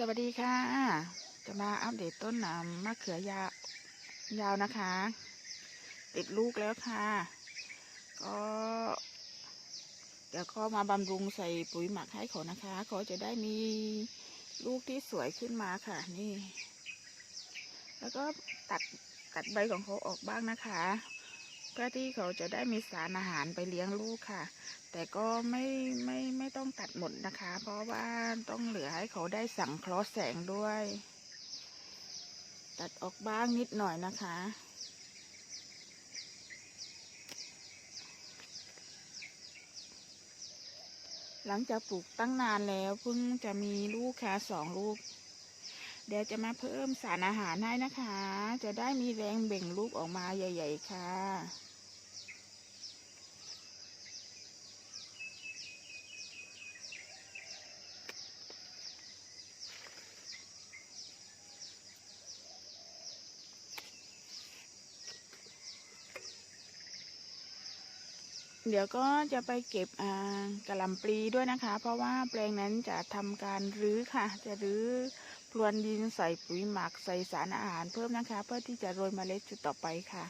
สวัสดีค่ะ จะมาอัปเดตต้นน้ำมะเขือยาวยาวนะคะ ติดลูกแล้วค่ะ ก็เดี๋ยวก็มาบำรุงใส่ปุ๋ยหมักให้เขานะคะเขาจะได้มีลูกที่สวยขึ้นมาค่ะนี่ แล้วก็ตัดตัดใบของเขาออกบ้างนะคะ พื่อที่เขาจะได้มีสารอาหารไปเลี้ยงลูกค่ะ แต่ก็ไม่ไม่ไม่ต้องตัดหมดนะคะ เพราะว่าต้องเหลือให้เขาได้สังเคราะห์แสงด้วย ตัดออกบ้างนิดหน่อยนะคะหลังจากปลูกตั้งนานแล้วเพิ่งจะมีลูกแค่สองลูก เดี๋ยวจะมาเพิ่มสารอาหารให้นะคะ จะได้มีแรงเบ่งลูกออกมาใหญ่ ๆ ค่ะ เดี๋ยวก็จะไปเก็บกระลำปลีด้วยนะคะ เพราะว่าแปลงนั้นจะทำการรื้อค่ะ จะรื้อพรวนดินใส่ปุ๋ยหมักใส่สารอาหารเพิ่มนะคะ เพื่อที่จะโรยเมล็ดจุดต่อไปค่ะ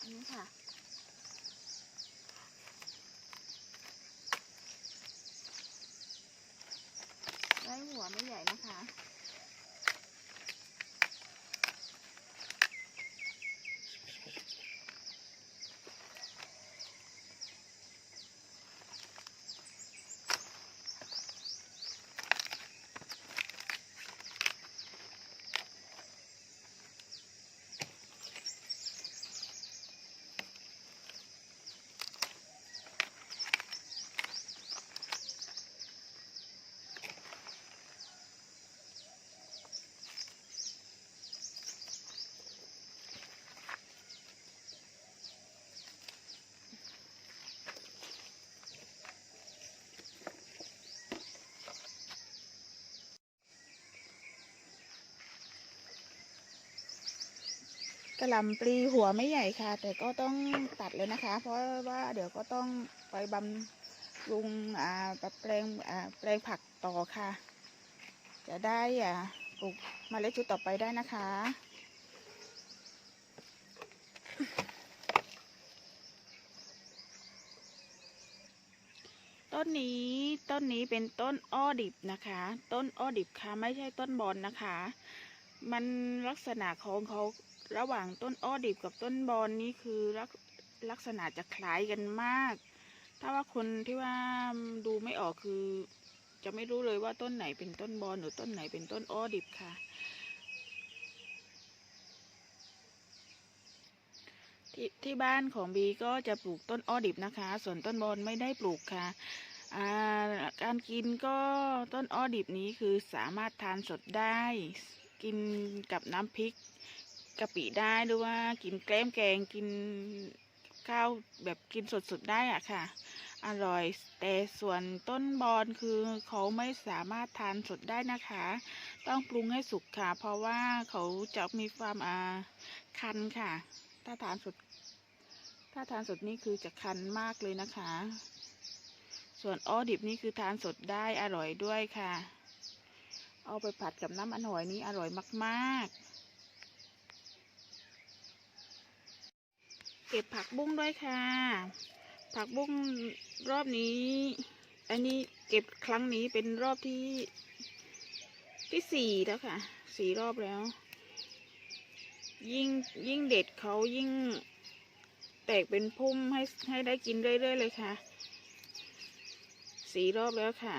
อันนี้ค่ะ ได้หัวไม่ใหญ่นะคะ กระหล่ำปลีหัวไม่ใหญ่ค่ะ แต่ก็ต้องตัดเลยนะคะ เพราะว่าเดี๋ยวก็ต้องไปบำรุงอ่าแปลงอ่าแปลงผักต่อค่ะ จะได้อ่าปลูกเมล็ดชุดต่อไปได้นะคะต้นนี้ต้นนี้เป็นต้นอ้อดิบนะคะ ต้นอ้อดิบค่ะไม่ใช่ต้นบอนนะคะ มันลักษณะของเขา ระหว่างต้นอ้อดิบกับต้นบอนนี่คือลักลักษณะจะคล้ายกันมาก ถ้าว่าคนที่ว่าดูไม่ออกคือ จะไม่รู้เลยว่าต้นไหนเป็นต้นบอนหรือต้นไหนเป็นต้นอ้อดิบค่ะ ที่ที่บ้านของบีก็จะปลูกต้นอ้อดิบนะคะ ส่วนต้นบอนไม่ได้ปลูกค่ะการกินก็ต้นอ้อดิบนี้คือสามารถทานสดได้ กินกับน้ำพริก กะปิได้หรือว่ากินแกล้มแกงกินข้าวแบบกินสดๆได้อะค่ะ อร่อยแต่ส่วนต้นบอนคือเขาไม่สามารถทานสดได้นะคะ ต้องปรุงให้สุกค่ะ เพราะว่าเขาจะมีความอ่าคันค่ะ ถ้าทานสด ถ้าทานสดนี่คือจะคันมากเลยนะคะ ส่วนอ้อดิบนี่คือทานสดได้อร่อยด้วยค่ะ เอาไปผัดกับน้ำอันหอยนี้อร่อยมากๆ เก็บผักบุ้งด้วยค่ะ ผักบุ้งรอบนี้ อันนี้เก็บครั้งนี้เป็นรอบที่ที่สี่แล้วค่ะ สี่รอบแล้ว ยิ่งยิ่งเด็ดเขายิ่งแตกเป็นพุ่มให้ให้ได้กินเรื่อยๆเลยค่ะ สี่รอบแล้วค่ะ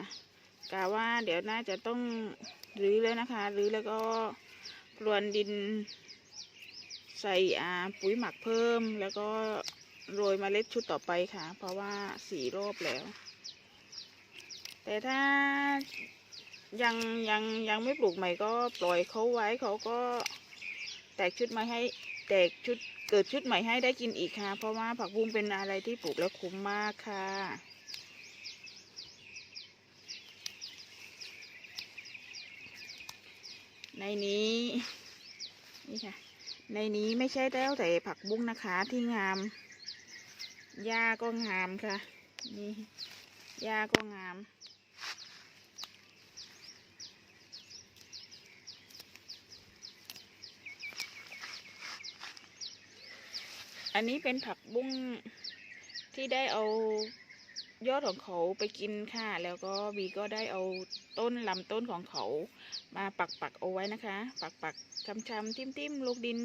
กะว่าเดี๋ยวน่าจะต้องรื้อแล้วนะคะ รื้อแล้วก็พรวนดิน ใส่ปุ๋ยหมักเพิ่ม แล้วก็โรยเมล็ดชุดต่อไปค่ะ เพราะว่าสี่รอบแล้ว แต่ถ้ายังยังยังไม่ปลูกใหม่ก็ปล่อยเขาไว้เขาก็แตกชุดใหม่ให้แตกชุดเกิดชุดใหม่ให้ได้กินอีกค่ะ เพราะว่าผักบุ้งเป็นอะไรที่ปลูกแล้วคุ้มมากค่ะ ในนี้ นี่ค่ะ ในนี้ไม่ใช่แล้วแต่ผักบุ้งนะคะที่งาม หญ้าก็งามค่ะ นี่หญ้าก็งาม อันนี้เป็นผักบุ้งที่ได้เอา ยอดของเขาไปกินค่ะ แล้วก็บีก็ได้เอาต้นลำต้นของเขามาปักปักเอาไว้นะคะ ปักปักชำชำทิ่มทิมๆลงดิน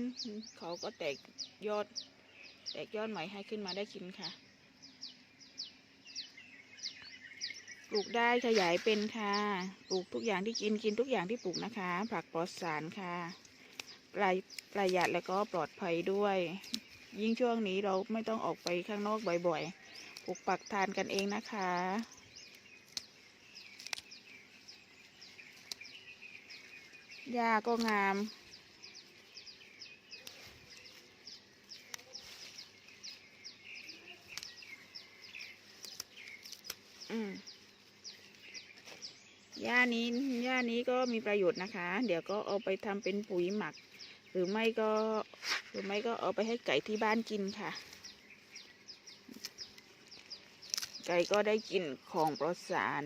เขาก็แตกยอด แตกยอดใหม่ให้ขึ้นมาได้กินค่ะปลูกได้ขยายเป็นค่ะ ปลูกทุกอย่างที่กินกินทุกอย่างที่ปลูกนะคะ ผักปลอดสารค่ะประหยัดประหยัดแล้วก็ปลอดภัยด้วย ยิ่งช่วงนี้เราไม่ต้องออกไปข้างนอกบ่อยๆ ปลูกปักทานกันเองนะคะ หญ้าก็งาม อืมหญ้านี้หญ้านี้ก็มีประโยชน์นะคะ เดี๋ยวก็เอาไปทำเป็นปุ๋ยหมัก หรือไม่ก็ หรือไม่ก็เอาไปให้ไก่ที่บ้านกินค่ะ ไก่ก็ได้กลิ่นของปลอดสาร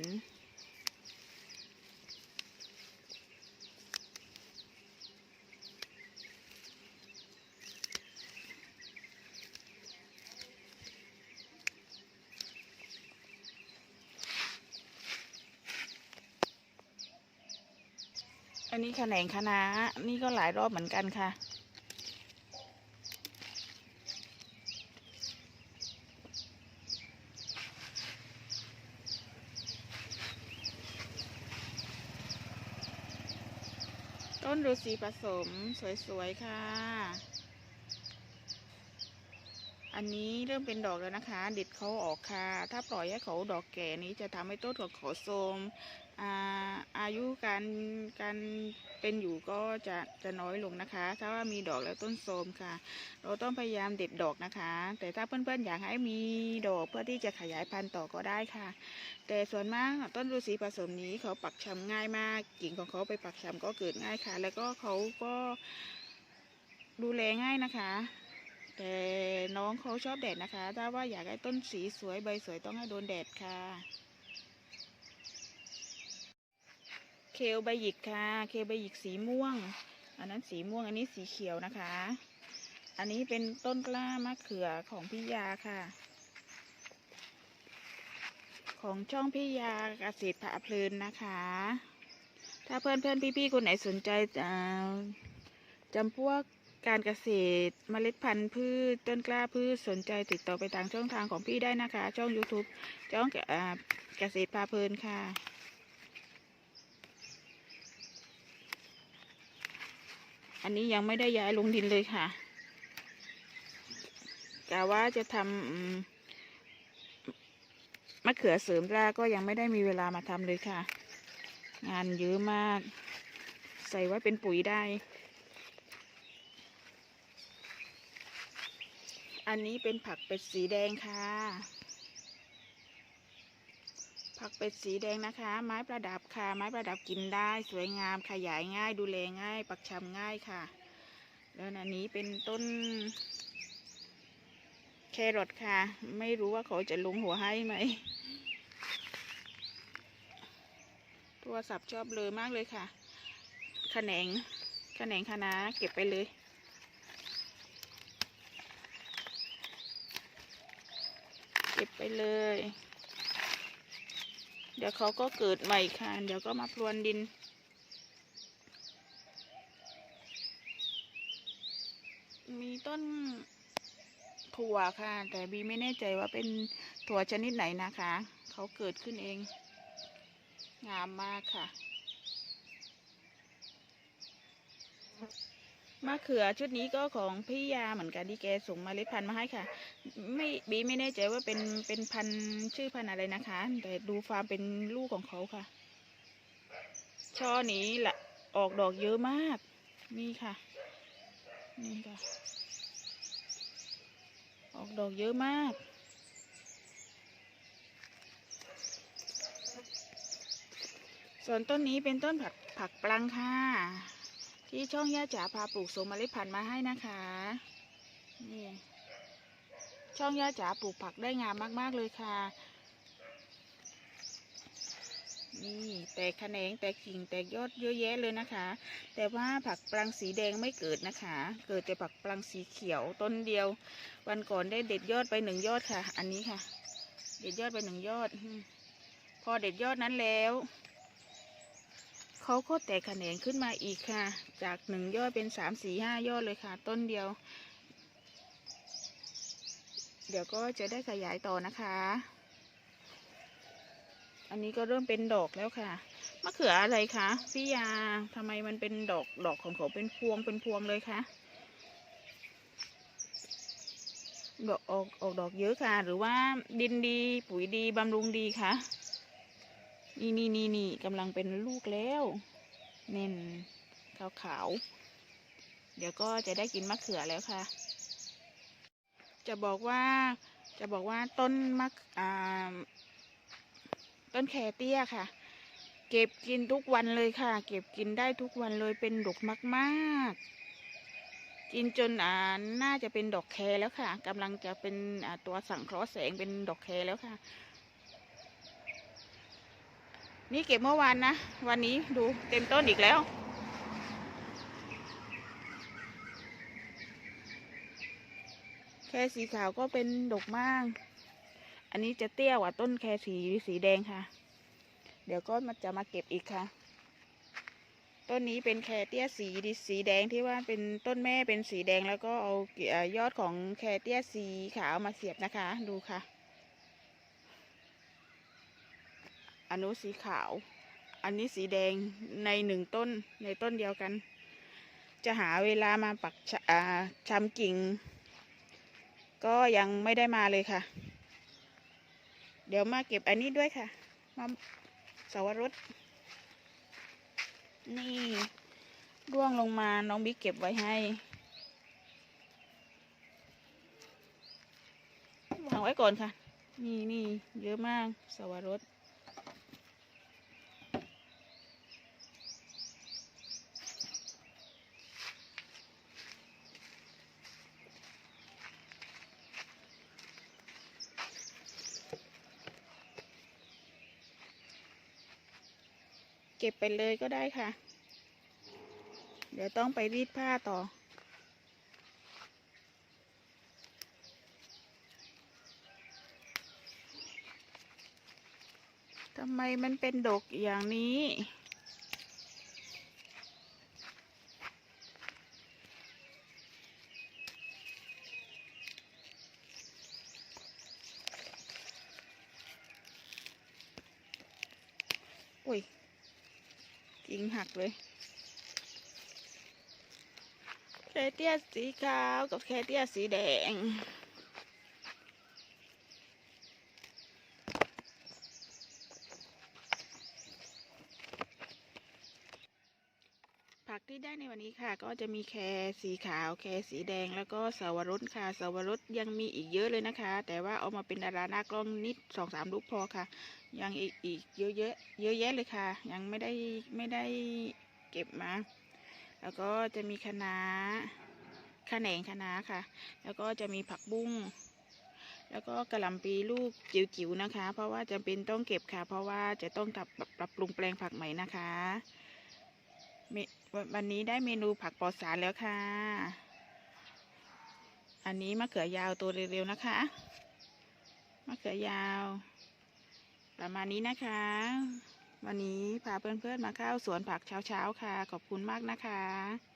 อันนี้แขนงคณะนี่ก็หลายรอบเหมือนกันค่ะ ฤาษีผสมสวย ๆ ค่ะ อันนี้เริ่มเป็นดอกแล้วนะคะ เด็ดเขาออกค่ะ ถ้าปล่อยให้เขาดอกแก่นี้จะทำให้ต้นของเขาโทรมอาอายุการการเป็นอยู่ก็จะจะน้อยลงนะคะ ถ้าว่ามีดอกแล้วต้นโทรมค่ะ เราต้องพยายามเด็ดดอกนะคะ แต่ถ้าเพื่อนๆอยากให้มีดอกเพื่อที่จะขยายพันธุ์ต่อก็ได้ค่ะ แต่ส่วนมากต้นฤาษีผสมนี้เขาปักชำง่ายมาก กิ่งของเขาไปปักชำก็เกิดง่ายค่ะ แล้วก็เขาก็ดูแลง่ายนะคะ แต่น้องเขาชอบแดดนะคะ ถ้าว่าอยากให้ต้นสีสวยใบสวยต้องให้โดนแดดค่ะ เคลใบหยิกค่ะ เคลใบหยิกสีม่วง อันนั้นสีม่วงอันนี้สีเขียวนะคะ อันนี้เป็นต้นกล้ามะเขือของพี่ยาค่ะ ของช่องพี่ยาเกษตรผาเพลินนะคะ ถ้าเพื่อนเพื่อนๆพี่ๆคนไหนสนใจจำพวก การเกษตรเมล็ดพันธุ์พืชต้นกล้าพืชสนใจติดต่อไปทางช่องทางของพี่ได้นะคะ ช่อง YouTube ช่องเกษตรพาเพลินค่ะอันนี้ยังไม่ได้ย้ายลงดินเลยค่ะกะว่าจะทำมมะเขือเสริมรากก็ยังไม่ได้มีเวลามาทำเลยค่ะ งานเยอะมาก ใส่ไว้เป็นปุ๋ยได้ อันนี้เป็นผักเป็ดสีแดงค่ะ ผักเป็ดสีแดงนะคะ ไม้ประดับค่ะ ไม้ประดับกินได้สวยงามขยายง่ายดูแลง่าย ปักชำง่ายค่ะ แล้วอันนี้เป็นต้นแครอทค่ะ ไม่รู้ว่าเขาจะลงหัวให้ไหมโทรศัพท์ชอบเลยมากเลยค่ะขแขนงแขนงคะน้าเก็บไปเลย เก็บไปเลย เดี๋ยวเขาก็เกิดใหม่ค่ะ เดี๋ยวก็มาพรวนดิน มีต้นถั่วค่ะ แต่บีไม่แน่ใจว่าเป็นถั่วชนิดไหนนะคะ เขาเกิดขึ้นเอง งามมากค่ะ มะเขือชุดนี้ก็ของพี่ยาเหมือนกันที่แกส่งเมาเล็ดพันธุ์มาให้ค่ะ ไม่บีไม่แน่ใจว่าเป็นเป็นพันธุ์ชื่อพันธุ์อะไรนะคะ แต่ดูฟาร์มเป็นลูกของเขาค่ะ ช่อนี้ละออกดอกเยอะมาก นี่ค่ะ นี่ค่ะ ออกดอกเยอะมากส่วนต้นนี้เป็นต้นผักผักปลังค่ะ ที่ช่องย่าจ๋าพาปลูกส่งเมล็ดพันธุ์มาให้นะคะ นี่ ช่องย่าจ๋าปลูกผักได้งามมาก ๆ เลยค่ะ นี่แตกแขนงแตกกิ่งแตกยอดเยอะแยะเลยนะคะ แต่ว่าผักปลังสีแดงไม่เกิดนะคะ เกิดแต่ผักปลังสีเขียวต้นเดียว วันก่อนได้เด็ดยอดไปหนึ่งยอดค่ะ อันนี้ค่ะ เด็ดยอดไปหนึ่งยอด พอเด็ดยอดนั้นแล้ว เขาก็แตกแขนงขึ้นมาอีกค่ะ จากหนึ่งยอดเป็นสามสี่ห้ายอดเลยค่ะ ต้นเดียว เดี๋ยวก็จะได้ขยายต่อนะคะ อันนี้ก็เริ่มเป็นดอกแล้วค่ะมะเขืออะไรคะพี่ยาทำไมมันเป็นดอกดอกของเขาเป็นพวงเป็นพวงเลยคะดอกออกออกดอกเยอะค่ะ หรือว่าดินดีปุ๋ยดีบำรุงดีคะ นี่นี่นี่นี่กำลังเป็นลูกแล้ว เน่นขาวขาวๆเดี๋ยวก็จะได้กินมะเขือแล้วค่ะ จะบอกว่าจะบอกว่าต้นมะอ่าต้นแคเตี้ยค่ะ เก็บกินทุกวันเลยค่ะ เก็บกินได้ทุกวันเลยเป็นดกมากๆ กินจนอ่าน่าจะเป็นดอกแคแล้วค่ะกำลังจะเป็นตัวสังเคราะห์แสงเป็นดอกแคแล้วค่ะ นี่เก็บเมื่อวานนะ วันนี้ดูเต็มต้นอีกแล้ว แคสีขาวก็เป็นดกมาก อันนี้จะเตี้ยกว่าต้นแคสีสีแดงค่ะ เดี๋ยวก็มาจะมาเก็บอีกค่ะ ต้นนี้เป็นแคเตี้ยสีดสีแดงที่ว่าเป็นต้นแม่เป็นสีแดงแล้วก็เอายยอดของแคเตี้ยสีขาวมาเสียบนะคะ ดูค่ะ อันนู้สีขาว อันนี้สีแดงในหนึ่งต้นในต้นเดียวกัน จะหาเวลามาปักชาำกิ่ง ก็ยังไม่ได้มาเลยค่ะ เดี๋ยวมาเก็บอันนี้ด้วยค่ะมาสวรสนี่ร่วงลงมาน้องบิ๊กเก็บไว้ให้วางไว้ก่อนค่ะ นี่นี่เยอะมากสวรส เก็บไปเลยก็ได้ค่ะ เดี๋ยวต้องไปรีดผ้าต่อ ทำไมมันเป็นดกอย่างนี้อุ้ย กิ่งหักเลยแคเตียสีขาวกับแคเตียสีแดง ผักที่ได้ในวันนี้ค่ะ ก็จะมีแคสีขาว แคสีแดงแล้วก็สาวรสค่ะสาวรสยังมีอีกเยอะเลยนะคะ แต่ว่าเอามาเป็นดาราหน้ากล้องนิดสองสามลูกพอค่ะ ยังอีกอีกเยอะเยอะเยอะแยะเลยค่ะ ยังไม่ได้ไม่ได้เก็บมา แล้วก็จะมีคะน้าคะแหนงคะน้าค่ะ แล้วก็จะมีผักบุ้งแล้วก็กระหล่ำปีลูกจิ๋วๆนะคะ เพราะว่าจำเป็นต้องเก็บค่ะ เพราะว่าจะต้องทำปรับปรุงแปลงผักใหม่นะคะวันวันนี้ได้เมนูผักปลอดสารแล้วค่ะ อันนี้มะเขือยาวตัวเร็วๆนะคะ มะเขือยาว ประมาณนี้นะคะ วันนี้พาเพื่อนๆมาเข้าสวนผักเช้าๆค่ะ ขอบคุณมากนะคะ